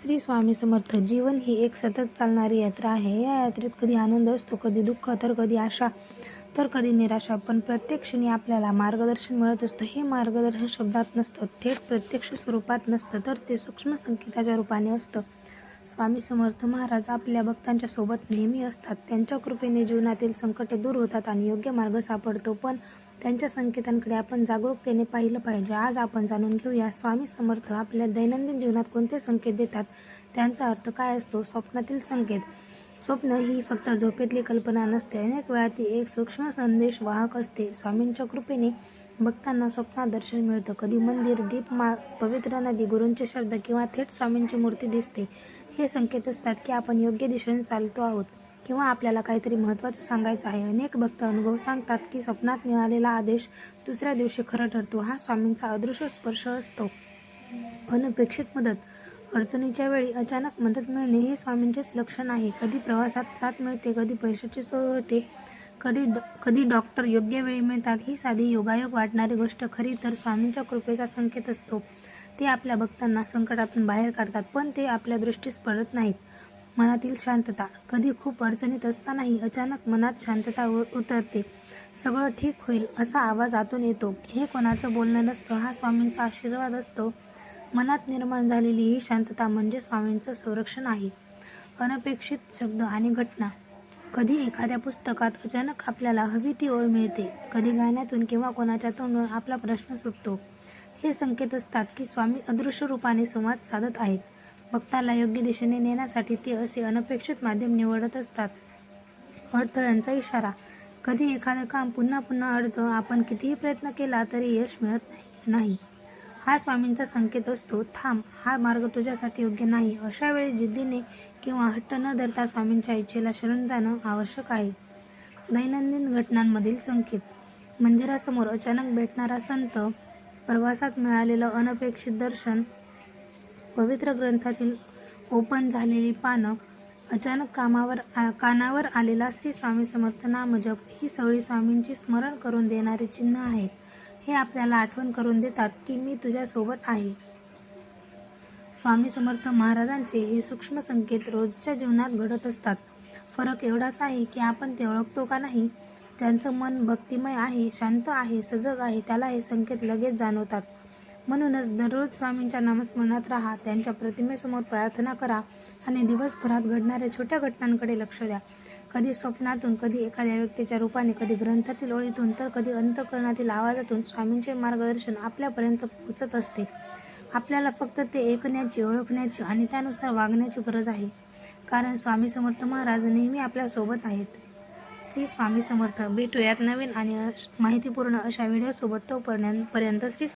श्री स्वामी समर्थ. जीवन ही एक सतत चालणारी यात्रा आहे. या यात्रेत कधी आनंद असतो कधी दुःख तर कधी आशा तर कधी निराशा. पण प्रत्येक क्षणी आपल्याला मार्गदर्शन मिळत असतं. हे मार्गदर्शन शब्दात नसतं. थेट प्रत्यक्ष स्वरूपात नसतं तर ते सूक्ष्म संकेताच्या रूपाने असतं. स्वामी समर्थ महाराज आपल्या भक्तांच्या सोबत नेहमी असतात. त्यांच्या कृपेने जीवनातील संकटे दूर होतात आणि योग्य मार्ग सापडतो. पण त्यांच्या संकेतांकडे आपण जागरूकतेने पाहिलं पाहिजे. आज आपण जाणून घेऊया स्वामी समर्थ आपल्या दैनंदिन जीवनात कोणते संकेत देतात? त्यांचा अर्थ काय असतो? स्वप्नातील संकेत. स्वप्न ही फक्त झोपेतली कल्पना नसते. अनेक वेळा ती एक सूक्ष्म संदेश वाहक असते. स्वामींच्या कृपेने भक्तांना स्वप्नात दर्शन मिळतं. कधी मंदिर दीपमाळ पवित्र नदी गुरूंचे शब्द किंवा थेट स्वामींची मूर्ती दिसते. हे संकेत असतात की आपण योग्य दिशेने चालतो आहोत किंवा आपल्याला काहीतरी महत्त्वाचं सांगायचं आहे. अनेक भक्त अनुभव सांगतात की स्वप्नात मिळालेला आदेश दुसऱ्या दिवशी खरं ठरतो. हा स्वामींचा अदृश्य स्पर्श असतो. अनपेक्षित मदत अडचणीच्या वेळी अचानक मदत मिळणे हे स्वामींचेच लक्षण आहे. कधी प्रवासात साथ मिळते कधी पैशाची सोय होते कधी डॉ कधी डॉक्टर योग्य वेळी मिळतात. ही साधी योगायोग वाटणारी गोष्ट खरी तर स्वामींच्या कृपेचा संकेत असतो. ते आपल्या भक्तांना संकटातून बाहेर काढतात पण ते आपल्या दृष्टीस पडत नाहीत. मनातील शांतता कधी खूप अडचणीत असतानाही अचानक मनात शांतता उ- उतरते. सगळं ठीक होईल असा आवाज आतून येतो. हे कोणाचं बोलणं नसतं हा स्वामींचा आशीर्वाद असतो. मनात निर्माण झालेली ही शांतता म्हणजे स्वामींचं संरक्षण आहे. अनपेक्षित शब्द आणि घटना. कधी एखाद्या पुस्तकात अचानक आपल्याला हवी ती ओळ मिळते कधी गाण्यातून किंवा कोणाच्या तोंडून आपला प्रश्न सुटतो. हे संकेत असतात की स्वामी अदृश्य रूपाने संवाद साधत आहेत. भक्ताला योग्य दिशेने नेण्यासाठी ते असे अनपेक्षित माध्यम निवडत असतात. अडथळ्यांचा इशारा कधी एखादं काम पुन्हा पुन्हा अडतं आपण कितीही प्रयत्न केला तरी यश मिळत नाही नाही. हा स्वामींचा संकेत असतो थांब हा मार्ग तुझ्यासाठी योग्य नाही. अशा वेळी जिद्दीने किंवा हट्ट न धरता स्वामींच्या इच्छेला शरण जाणं आवश्यक आहे. दैनंदिन घटनांमधील संकेत मंदिरासमोर अचानक भेटणारा संत प्रवासात मिळालेलं अनपेक्षित दर्शन पवित्र ग्रंथातील ओपन झालेली पानं अचानक कामावर आ- कानावर आलेला श्री स्वामी समर्थ नामजप ही सगळी स्वामींची स्मरण करून देणारी चिन्ह आहेत हे आपल्याला आठवण करून देतात की मी तुझ्यासोबत आहे. स्वामी समर्थ महाराजांचे हे सूक्ष्म संकेत रोजच्या जीवनात घडत असतात. फरक एवढाच आहे की आपण ते ओळखतो का नाही? ज्यांचं मन भक्तिमय आहे शांत आहे सजग आहे त्याला हे संकेत लगेच जाणवतात. म्हणूनच दररोज स्वामींच्या नामस्मरणात राहा त्यांच्या प्रतिमेसमोर प्रार्थना करा आणि दिवसभरात घडणाऱ्या छोट्या घटनांकडे लक्ष द्या. कधी स्वप्नातून कधी एखाद्या व्यक्तीच्या रूपाने कधी ग्रंथातील ओळीतून तर कधी अंतकरणातील आवाजातून स्वामींचे मार्गदर्शन आपल्यापर्यंत पोहोचत असते. आपल्याला फक्त ते ऐकण्याची ओळखण्याची आणि त्यानुसार वागण्याची गरज आहे. कारण स्वामी समर्थ महाराज नेहमी आपल्यासोबत आहेत. श्री स्वामी समर्थ. भेटूयात नवीन आणि माहितीपूर्ण अशा व्हिडिओसोबत तोपर्यंत पर्यंत श्री